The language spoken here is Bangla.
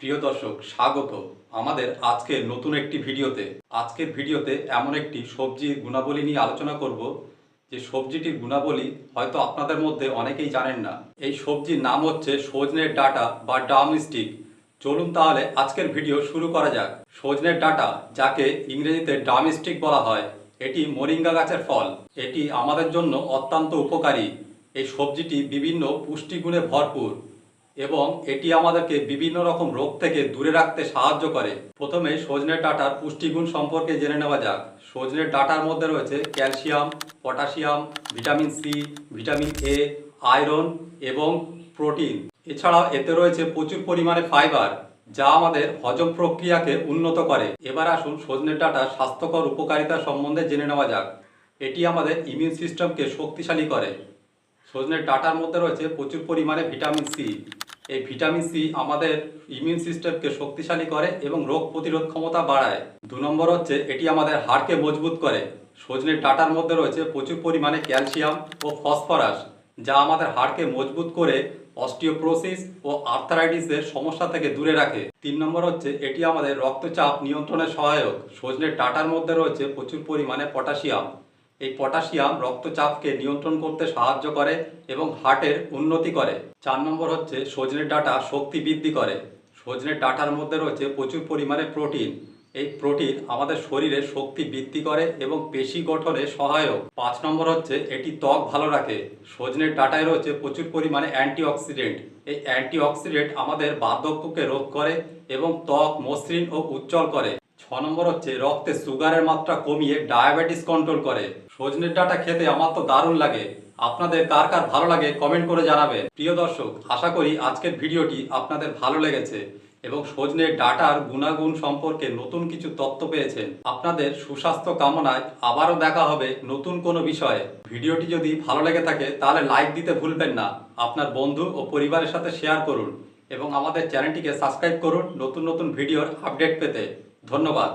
প্রিয় দর্শক, স্বাগত আমাদের আজকের নতুন একটি ভিডিওতে। আজকের ভিডিওতে এমন একটি সবজির গুণাবলী নিয়ে আলোচনা করব। যে সবজিটির গুণাবলী হয়তো আপনাদের মধ্যে অনেকেই জানেন না। এই সবজির নাম হচ্ছে সজনের ডাটা বা ডামস্টিক চলুন তাহলে আজকের ভিডিও শুরু করা যাক। সজনের ডাটা, যাকে ইংরেজিতে ডামস্টিক বলা হয়, এটি মোরিঙ্গা গাছের ফল। এটি আমাদের জন্য অত্যন্ত উপকারী। এই সবজিটি বিভিন্ন পুষ্টিগুণে ভরপুর। এবং এটি আমাদেরকে বিভিন্ন রকম রোগ থেকে দূরে রাখতে সাহায্য করে। প্রথমে সজনে ডাঁটার পুষ্টিগুণ সম্পর্কে জেনে নেওয়া যাক। সজনে ডাঁটার মধ্যে রয়েছে calcium, potassium, vitamin C, vitamin A, iron এবং প্রোটিন। এছাড়াও এতে রয়েছে প্রচুর পরিমাণে ফাইবার, যা আমাদের হজম প্রক্রিয়াকে উন্নত করে। এবার আসুন সজনে ডাঁটার স্বাস্থ্যকর উপকারিতা সম্বন্ধে জেনে নেওয়া যাক। এটি আমাদের ইমিউন সিস্টেমকে শক্তিশালী করে। সজনের ডাটার মধ্যে রয়েছে প্রচুর পরিমাণে ভিটামিন সি এই ভিটামিন সি আমাদের ইমিউন সিস্টেমকে শক্তিশালী করে এবং রোগ প্রতিরোধ ক্ষমতা বাড়ায়। দু নম্বর হচ্ছে, এটি আমাদের হাড়কে মজবুত করে। সজনের ডাটার মধ্যে রয়েছে প্রচুর পরিমাণে ক্যালসিয়াম ও ফসফরাস, যা আমাদের হাড়কে মজবুত করে অস্টিওপ্রোসিস ও আর্থারাইটিসের সমস্যা থেকে দূরে রাখে। তিন নম্বর হচ্ছে, এটি আমাদের রক্তচাপ নিয়ন্ত্রণে সহায়ক। সজনের ডাটার মধ্যে রয়েছে প্রচুর পরিমাণে পটাশিয়াম। এই পটাশিয়াম রক্তচাপকে নিয়ন্ত্রণ করতে সাহায্য করে এবং হার্টের উন্নতি করে। চার নম্বর হচ্ছে সজনের ডাটা শক্তি বৃদ্ধি করে। সজনের ডাটার মধ্যে রয়েছে প্রচুর পরিমাণে প্রোটিন। এই প্রোটিন আমাদের শরীরে শক্তি বৃদ্ধি করে এবং পেশি গঠনে সহায়ক। পাঁচ নম্বর হচ্ছে এটি ত্বক ভালো রাখে। সজনের ডাটায় রয়েছে প্রচুর পরিমাণে অ্যান্টিঅক্সিডেন্ট। এই অ্যান্টিঅক্সিডেন্ট আমাদের বার্ধক্যকে রোধ করে এবং ত্বক, মসৃণ ও উজ্জ্বল করে। নম্বর হচ্ছে, রক্তে সুগারের মাত্রা কমিয়ে ডায়াবেটিস কন্ট্রোল করে। সজনের ডাটা খেতে আমার তো দারুণ লাগে। আপনাদের কার কার ভালো লাগে কমেন্ট করে জানাবেন। প্রিয় দর্শক, আশা করি আজকের ভিডিওটি আপনাদের ভালো লেগেছে এবং সজনের ডাটার গুণাগুণ সম্পর্কে নতুন কিছু তথ্য পেয়েছেন। আপনাদের সুস্বাস্থ্য কামনায় আবারও দেখা হবে নতুন কোনো বিষয়ে। ভিডিওটি যদি ভালো লেগে থাকে, তাহলে লাইক দিতে ভুলবেন না। আপনার বন্ধু ও পরিবারের সাথে শেয়ার করুন এবং আমাদের চ্যানেলটিকে সাবস্ক্রাইব করুন নতুন নতুন ভিডিওর আপডেট পেতে। ধন্যবাদ।